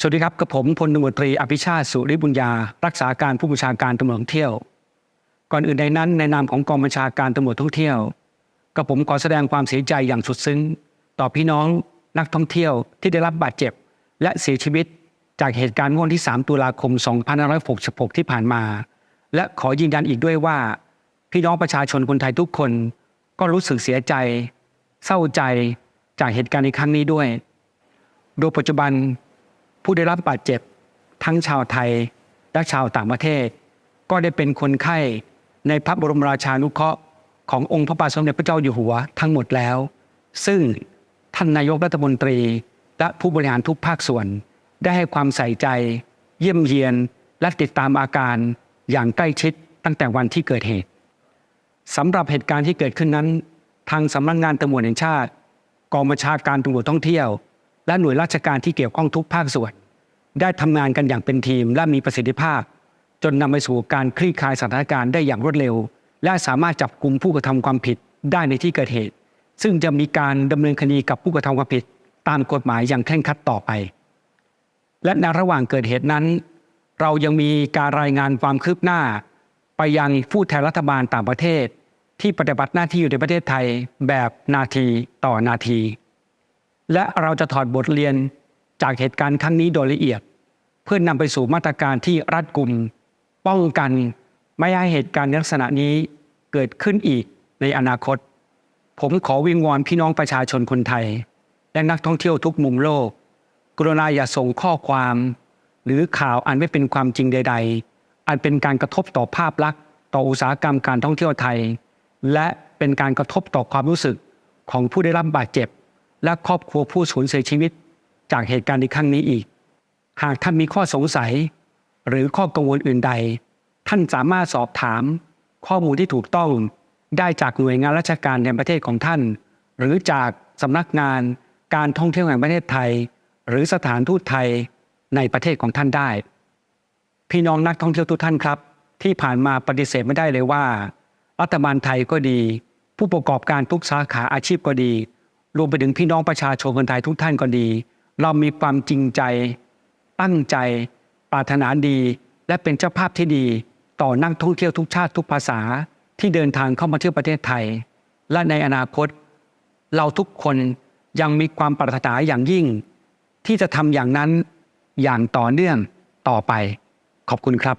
สวัสดีครับกับผมพลตำรวจตรีอภิชาติสุริบุญญา รักษาการผู้บัญชาการตำรวจท่องเที่ยว ก่อนอื่นใดนั้นในนามของกองบัญชาการตำรวจท่องเที่ยวกับผมขอแสดงความเสียใจอย่างสุดซึ้ง ต่อพี่น้องนักท่องเที่ยวที่ได้รับบาดเจ็บ และเสียชีวิตจากเหตุการณ์เมื่อวันที่ 3 ตุลาคม 2566 ที่ผ่านมา และขอยืนยันอีกด้วยว่า พี่น้องประชาชนคนไทยทุกคน ก็รู้สึกเสียใจ เศร้าใจจากเหตุการณ์ในครั้งนี้ด้วย โดยปัจจุบัน ผู้ได้รับบาดเจ็บทั้งชาวไทยและชาวต่างประเทศ ก็ได้เป็นคนไข้ในพระบรมราชานุเคราะห์ขององค์พระบาทสมเด็จพระเจ้าอยู่หัวทั้งหมดแล้ว ซึ่งท่านนายกรัฐมนตรีและผู้บริหารทุกภาคส่วน ได้ให้ความใส่ใจ เยี่ยมเยียนและติดตามอาการอย่างใกล้ชิดตั้งแต่วันที่เกิดเหตุสำหรับเหตุการณ์ที่เกิดขึ้นนั้น ทางสำนักงานตำรวจแห่งชาติ กองบัญชาการตำรวจท่องเที่ยว และหน่วยราชการที่เกี่ยวข้องทุกภาคส่วน ได้ทำงานกันอย่างเป็นทีมและมีประสิทธิภาพ จนนำไปสู่การคลี่คลายสถานการณ์ได้อย่างรวดเร็ว และสามารถจับกลุ่มผู้กระทำความผิดได้ในที่เกิดเหตุ ซึ่งจะมีการดำเนินคดีกับผู้กระทำความผิด ตามกฎหมายอย่างเคร่งครัดต่อไป และในระหว่างเกิดเหตุนั้น เรายังมีการรายงานความคืบหน้า ไปยังผู้แทนรัฐบาลต่างประเทศ ที่ปฏิบัติหน้าที่อยู่ในประเทศไทยแบบนาทีต่อนาที และเราจะถอดบทเรียนจากเหตุการณ์ครั้งนี้โดยละเอียด เพื่อนนำไปสู่มาตรการที่รัดกุม ป้องกันไม่ให้เหตุการณ์ลักษณะนี้เกิดขึ้นอีกในอนาคต ผมขอวิงวอนพี่น้องประชาชนคนไทย และนักท่องเที่ยวทุกมุมโลก กรุณาอย่าส่งข้อความ หรือข่าวอันไม่เป็นความจริงใด ๆ อันเป็นการกระทบต่อภาพลักษณ์ ต่ออุตสาหกรรมการท่องเที่ยวไทย และเป็นการกระทบต่อความรู้สึกของผู้ได้รับบาดเจ็บ และครอบครัวผู้สูญเสียชีวิตจากเหตุการณ์ในครั้งนี้อีก หากท่านมีข้อสงสัย หรือข้อกังวลอื่นใด ท่านสามารถสอบถาม ข้อมูลที่ถูกต้องได้จากหน่วยงานราชการในประเทศของท่าน หรือจากสำนักงานการท่องเที่ยวแห่งประเทศไทย หรือสถานทูตไทยในประเทศของท่านได้ พี่น้องนักท่องเที่ยวทุกท่านครับ ที่ผ่านมาปฏิเสธไม่ได้เลยว่า รัฐบาลไทยก็ดี ผู้ประกอบการทุกสาขาอาชีพก็ดี รวมไปถึงพี่น้องประชาชนคนไทยทุกท่านก็ดี เรามีความจริงใจ ตั้งใจ ปรารถนาดี และเป็นเจ้าภาพที่ดี ต่อนักท่องเที่ยวทุกชาติทุกภาษาที่เดินทางเข้ามาเที่ยวประเทศไทย และในอนาคต เราทุกคนยังมีความปรารถนาอย่างยิ่ง ที่จะทำอย่างนั้นอย่างต่อเนื่องต่อไป ขอบคุณครับ